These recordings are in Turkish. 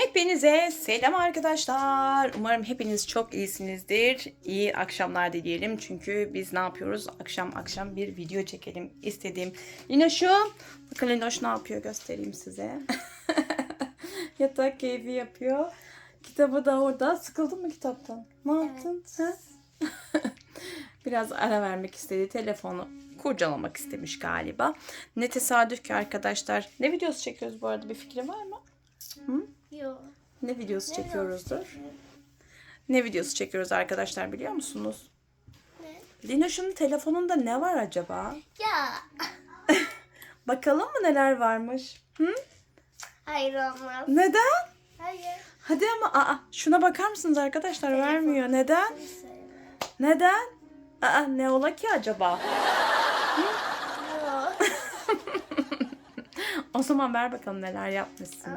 Hepinize selam arkadaşlar. Umarım hepiniz çok iyisinizdir. İyi akşamlar dileyelim. Çünkü biz ne yapıyoruz? Akşam akşam bir video çekelim istedim. Linoş'um. Bakın Linoş ne yapıyor göstereyim size. Yatak keyfi yapıyor. Kitabı da orada. Sıkıldın mı kitaptan? Ne yaptın? Ha? Biraz ara vermek istedi. Telefonu kurcalamak istemiş galiba. Ne tesadüf ki arkadaşlar. Ne videosu çekiyoruz bu arada? Bir fikrin var mı? Hı? Yok. Ne videosu çekiyoruzdur? Ne videosu çekiyoruz arkadaşlar biliyor musunuz? Ne? Linoş'un telefonunda ne var acaba? Ya. Bakalım mı neler varmış? Hı? Hayır olmaz. Neden? Hayır. Hadi ama aa, şuna bakar mısınız arkadaşlar? Vermiyor. Neden? Neden? Aa, ne ola ki acaba? O zaman ver bakalım neler yapmışsın.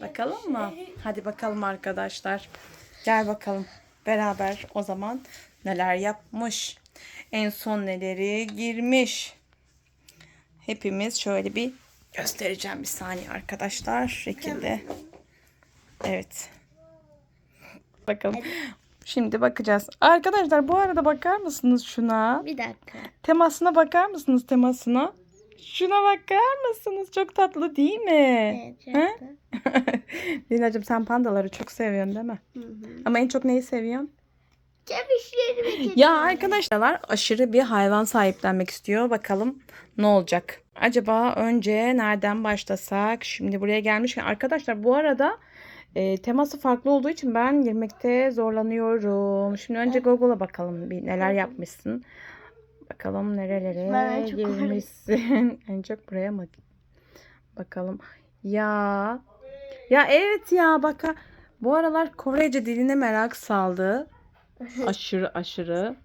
Bakalım mı? Hadi bakalım arkadaşlar. Gel bakalım. Beraber o zaman neler yapmış. En son neleri girmiş. Hepimiz şöyle bir göstereceğim bir saniye arkadaşlar. Şekilde. Evet. Bakalım. Şimdi bakacağız. Arkadaşlar bu arada bakar mısınız şuna? Bir dakika. Temasına bakar mısınız temasına? Şuna bakar mısınız? Çok tatlı değil mi? Evet. Lina'cığım sen pandaları çok seviyorsun değil mi? Hı hı. Ama en çok neyi seviyorsun? Kedileri. Ya arkadaşlar aşırı bir hayvan sahiplenmek istiyor. Bakalım ne olacak? Acaba önce nereden başlasak? Şimdi buraya gelmişken arkadaşlar bu arada e, teması farklı olduğu için ben girmekte zorlanıyorum. Şimdi önce Google'a bakalım bir neler yapmışsın. Bakalım nerelere girmişsin. en çok buraya mı? Bakalım. Ya. Ya evet ya bak bu aralar Korece diline merak saldı. Aşırı aşırı.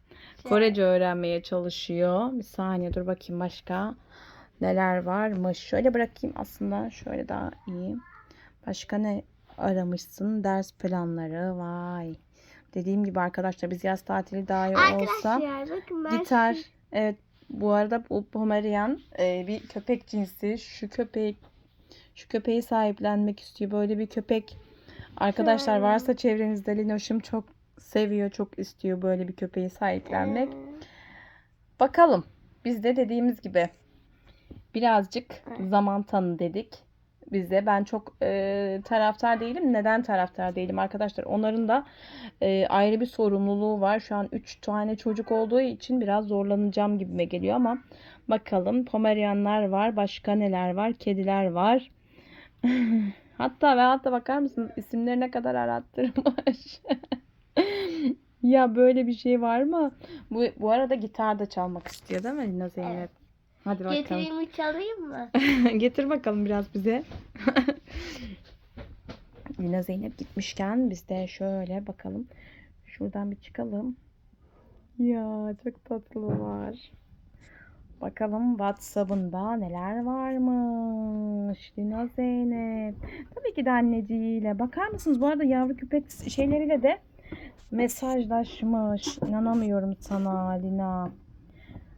Korece öğrenmeye çalışıyor. Bir saniye dur bakayım başka neler varmış. Şöyle bırakayım aslında şöyle daha iyi. Başka ne aramışsın? Ders planları. Vay. Dediğim gibi arkadaşlar biz yaz tatili daha iyi olsa Arkadaşlar bakın ben gitar. Evet bu arada bu Pomerian e, bir köpek cinsi. Şu köpek şu köpeği sahiplenmek istiyor. Böyle bir köpek. Arkadaşlar varsa çevrenizde Linoş'um çok seviyor, çok istiyor böyle bir köpeği sahiplenmek. Bakalım. Biz de dediğimiz gibi birazcık zaman tanı dedik. Bize ben çok e, taraftar değilim. Neden taraftar değilim arkadaşlar? Onların da e, ayrı bir sorumluluğu var. Şu an 3 tane çocuk olduğu için biraz zorlanacağım gibime geliyor ama bakalım. Pomeryanlar var. Başka neler var? Kediler var. hatta ve hatta bakar mısınız isimlerine kadar arattırmış. ya böyle bir şey var mı? Bu, bu arada gitar da çalmak istiyor değil mi Lina Zeynep? Hadi bakalım. Getireyim mi çalayım mı? Getir bakalım biraz bize. Lina Zeynep gitmişken biz de şöyle bakalım. Şuradan bir çıkalım. Ya çok tatlı var. Bakalım WhatsApp'ında neler varmış. Lina Zeynep. Tabii ki de anneciğiyle. Bakar mısınız? Bu arada yavru köpek şeyleriyle de mesajlaşmış. İnanamıyorum sana Lina.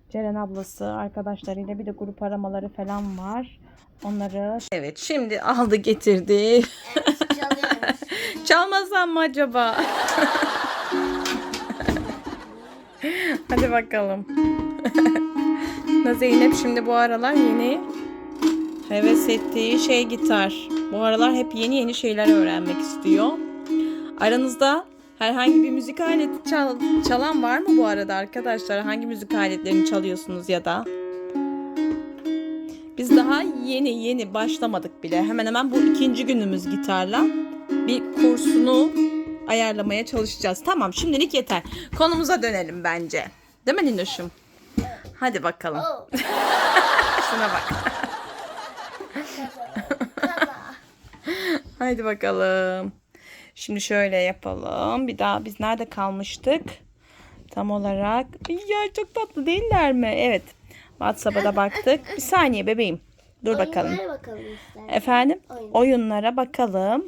Ceren ablası arkadaşlarıyla bir de grup aramaları falan var. Onları Evet şimdi aldı getirdi. Çalmasam mı acaba? Hadi bakalım. Zeynep şimdi bu aralar yeni heves ettiği şey gitar. Bu aralar hep yeni yeni şeyler öğrenmek istiyor. Aranızda herhangi bir müzik aleti çal- çalan var mı bu arada arkadaşlar? Hangi müzik aletlerini çalıyorsunuz ya da? Biz daha yeni yeni başlamadık bile. Hemen hemen bu ikinci günümüz gitarla. Bir kursunu ayarlamaya çalışacağız. Tamam şimdilik yeter. Konumuza dönelim bence. Değil mi Linoş'um? Hadi bakalım. Oh. Şuna bak. Hadi bakalım. Şimdi şöyle yapalım. Bir daha biz nerede kalmıştık? Tam olarak. Ya çok tatlı değiller mi? Evet. WhatsApp'a da baktık. Bir saniye bebeğim. Dur bakalım. Oyunlara bakalım istersen. Efendim? Oyun. Oyunlara bakalım.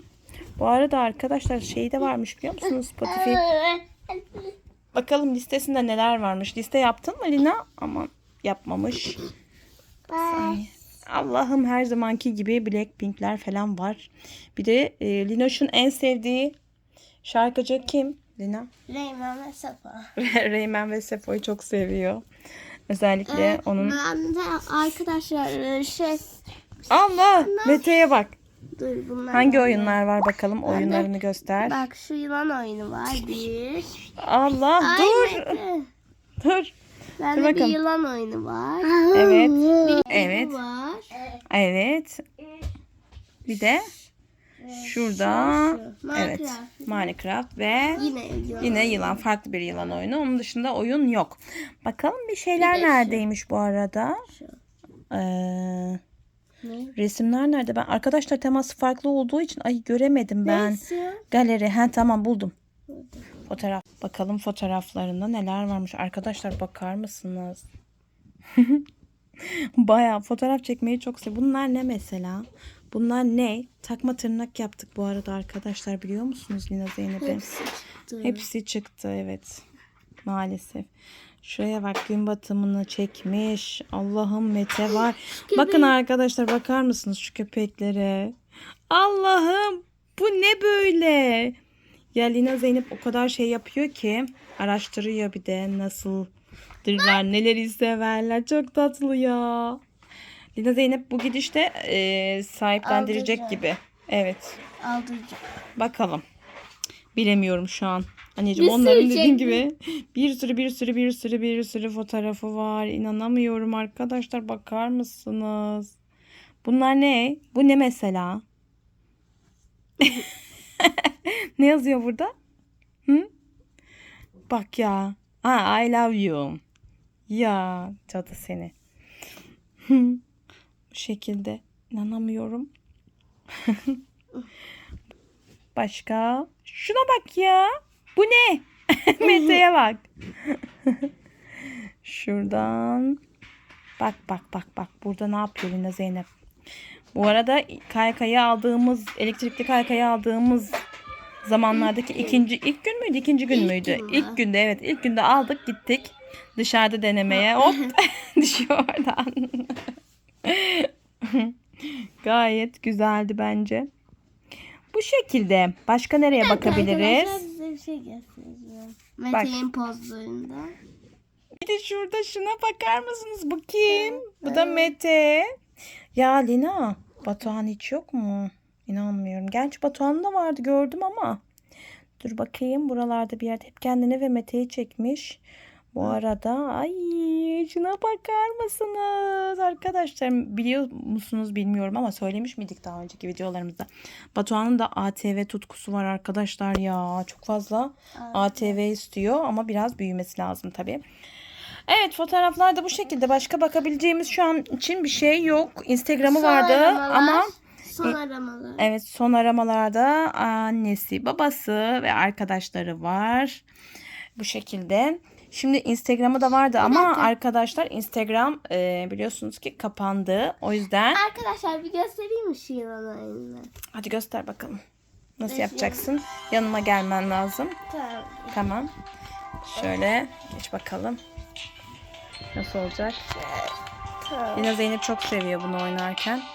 Bu arada arkadaşlar şey de varmış biliyor musunuz? Spotify. Bakalım listesinde neler varmış. Liste yaptın mı Lina? Aman yapmamış. Ben Allah'ım her zamanki gibi Blackpink'ler falan var. Bir de e, Linoş'un en sevdiği şarkıcı kim? Lina? Reymen ve Safa. Reymen ve Sefo'yu çok seviyor. Özellikle Evet, onun... Ben de arkadaşlar e, şey Allah! Mete'ye bak. dur bunlar. Hangi var. oyunlar var bakalım? Oyunlarını göster. Bak şu yılan oyunu var bir. Allah Ay, dur. Mete. Dur. Ben Dur de bir bakalım. yılan oyunu var. Evet. Bir Evet. var. Evet. Bir de şurada Şu, evet Minecraft. Minecraft ve Yine yılan. yine yılan farklı bir yılan oyunu. Onun dışında oyun yok. Bakalım bir şeyler Bir de şu. neredeymiş bu arada? Şu. Ee, Ne? resimler nerede? Ben arkadaşlar teması farklı olduğu için ay göremedim ben. Neyse. Galeri. Ha tamam buldum. Fotoğraf. Bakalım fotoğraflarında neler varmış. Arkadaşlar bakar mısınız? Bayağı fotoğraf çekmeyi çok seviyorum. Bunlar ne mesela? Bunlar ne? Takma tırnak yaptık bu arada arkadaşlar biliyor musunuz Lina Zeynep'in? Hepsi çıktı. Hepsi çıktı evet. Maalesef. Şuraya bak gün batımını çekmiş. Allah'ım Mete var. Bakın arkadaşlar bakar mısınız şu köpeklere? Allah'ım bu ne böyle? Ya Lina Zeynep o kadar şey yapıyor ki araştırıyor bir de nasıldırlar, neleri severler. Çok tatlı ya. Lina Zeynep bu gidişte e, sahiplendirecek Aldıracak. gibi. Evet. Aldıracağım. Bakalım. Bilemiyorum şu an. Anneciğim Bir onların sürü dediğin gibi bir sürü bir sürü bir sürü bir sürü fotoğrafı var. İnanamıyorum arkadaşlar bakar mısınız? Bunlar ne? Bu ne mesela? ne yazıyor burada? Hı? Bak ya. Ha, I love you. Ya cadı seni. Bu şekilde. İnanamıyorum. Başka? Şuna bak ya. Bu ne? Mete'ye bak. Şuradan. Bak bak bak bak. Burada ne yapıyor Lina Zeynep? Bu arada kaykayı aldığımız, elektrikli kaykayı aldığımız zamanlardaki ikinci ilk gün müydü, ikinci gün İlk müydü? gün? İlk günde evet. ilk günde aldık gittik dışarıda denemeye. Hop düşüyor oradan. Gayet güzeldi bence. Bu şekilde. Başka nereye bakabiliriz? Arkadaşlar bir şey göstereceğim. Mete'nin pozlarında. Bir de şurada şuna bakar mısınız? Bu kim? Bu da Mete. Ya Lina, Batuhan hiç yok mu? İnanmıyorum. Gerçi Batuhan da vardı gördüm ama. Dur bakayım buralarda bir yerde hep kendini ve Mete'yi çekmiş. Bu arada ay şuna bakar mısınız arkadaşlar biliyor musunuz bilmiyorum ama söylemiş miydik daha önceki videolarımızda. Batuhan'ın da ATV tutkusu var arkadaşlar ya çok fazla ATV istiyor ama biraz büyümesi lazım tabii. Evet fotoğraflar da bu şekilde. Başka bakabileceğimiz şu an için bir şey yok. Instagram'ı Son vardı aramalar. ama Son aramalar. evet son aramalarda annesi, babası ve arkadaşları var. Bu şekilde. Şimdi Instagram'ı da vardı ama dakika. arkadaşlar Instagram e, biliyorsunuz ki kapandı. O yüzden Arkadaşlar bir göstereyim mi şu yılan oyununu? hadi göster bakalım. Nasıl Neyse. yapacaksın? Yanıma gelmen lazım. Tamam. Tamam. Şöyle geç bakalım. Nasıl olacak? Lina Zeynep çok seviyor bunu oynarken.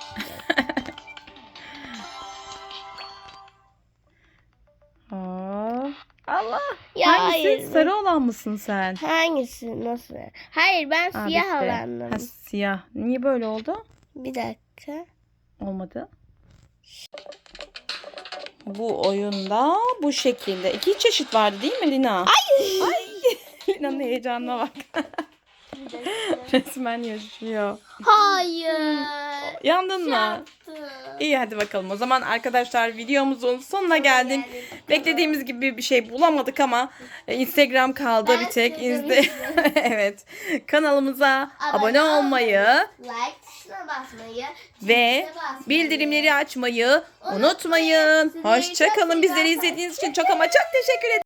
Allah. Ya Hangisi? hayır. Sarı olan mısın sen? Hangisi? Nasıl? Hayır ben Aa, siyah işte. olandım. Ha, siyah. Niye böyle oldu? Bir dakika. Olmadı. Bu oyunda bu şekilde. İki çeşit vardı değil mi Lina? Ay. Ay. Lina'nın heyecanına bak. Resmen yaşıyor. Hayır. Yandın mı? İyi hadi bakalım. O zaman arkadaşlar videomuzun sonuna geldik. Beklediğimiz gibi bir şey bulamadık ama e, Instagram kaldı Ben bir tek. İnste evet. Kanalımıza abone Abone olmayı Like tuşuna basmayı ve basmayı. bildirimleri açmayı unutmayın. Hoşçakalın. Bizleri izlediğiniz için çok ama çok teşekkür ederim.